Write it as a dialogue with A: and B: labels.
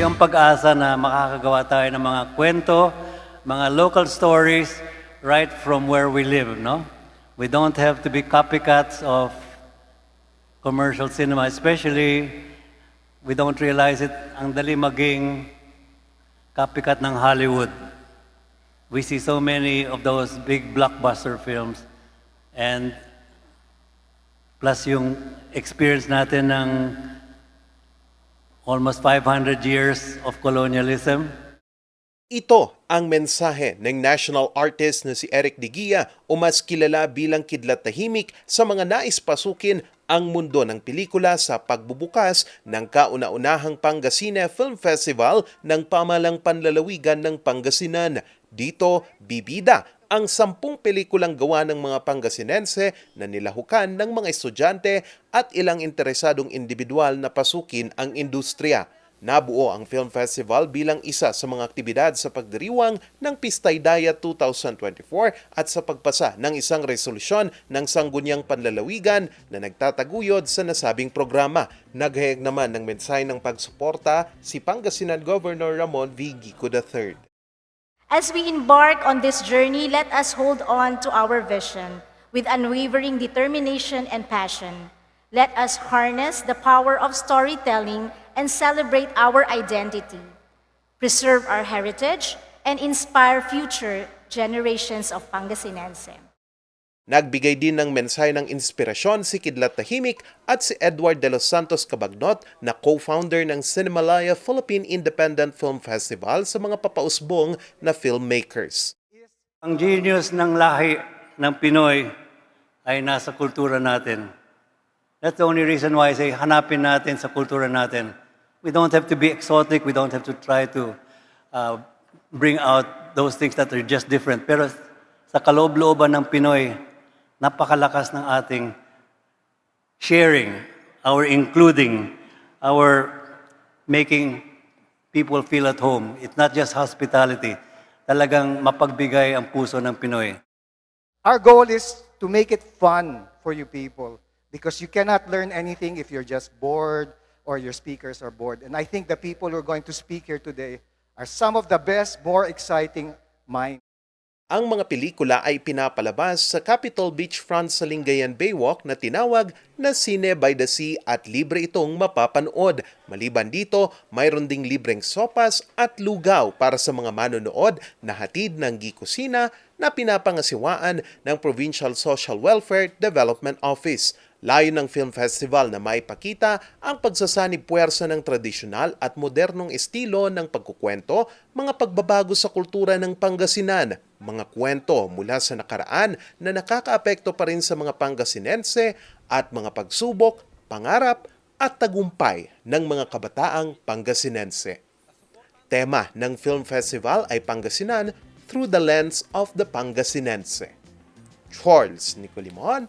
A: Ngayong pag-asa na makakagawa tayo ng mga kwento, mga local stories right from where we live, no? We don't have to be copycats of commercial cinema, especially we don't realize it, ang dali maging copycat ng Hollywood. We see so many of those big blockbuster films and plus yung experience natin ng almost 500 years of colonialism.
B: Ito ang mensahe ng national artist na si Eric De Guia o mas kilala bilang Kidlat Tahimik sa mga nais pasukin ang mundo ng pelikula sa pagbubukas ng kauna-unahang Pangasine Film Festival ng Pamalang Panlalawigan ng Pangasinan. Dito, bibida ang sampung pelikulang gawa ng mga Pangasinense na nilahukan ng mga estudyante at ilang interesadong individual na pasukin ang industriya. Nabuo ang Film Festival bilang isa sa mga aktibidad sa pagdiriwang ng Pistay Daya 2024 at sa pagpasa ng isang resolusyon ng Sangguniang Panlalawigan na nagtataguyod sa nasabing programa. Naghayag naman ng mensahe ng pagsuporta si Pangasinan Governor Ramon V. Gico III.
C: As we embark on this journey, let us hold on to our vision with unwavering determination and passion. Let us harness the power of storytelling and celebrate our identity, preserve our heritage, and inspire future generations of Pangasinense.
B: Nagbigay din ng mensahe ng inspirasyon si Kidlat Tahimik at si Edward de los Santos Cabagnot na co-founder ng Cinemalaya Philippine Independent Film Festival sa mga papausbong na filmmakers.
A: Ang genius ng lahi ng Pinoy ay nasa kultura natin. That's the only reason why I say hanapin natin sa kultura natin. We don't have to be exotic. We don't have to try to uh, bring out those things that are just different. Pero sa kaloob-looban ng Pinoy, napakalakas ng ating sharing, our including, our making people feel at home. It's not just hospitality. Talagang mapagbigay ang puso ng Pinoy.
D: Our goal is to make it fun for you people because you cannot learn anything if you're just bored or your speakers are bored. And I think the people who are going to speak here today are some of the best, more exciting minds.
B: Ang mga pelikula ay pinapalabas sa Capitol Beachfront sa Lingayen Baywalk na tinawag na Cine by the Sea at libre itong mapapanood. Maliban dito, mayroon ding libreng sopas at lugaw para sa mga manonood na hatid ng Gikusina na pinapangasiwaan ng Provincial Social Welfare Development Office. Layo ng film festival na maipakita ang pagsasanib puwersa ng tradisyonal at modernong estilo ng pagkukwento, mga pagbabago sa kultura ng Pangasinan, mga kwento mula sa nakaraan na nakakaapekto pa rin sa mga Pangasinense at mga pagsubok, pangarap at tagumpay ng mga kabataang Pangasinense. Tema ng film festival ay Pangasinan through the lens of the Pangasinense. Charles Nicolimon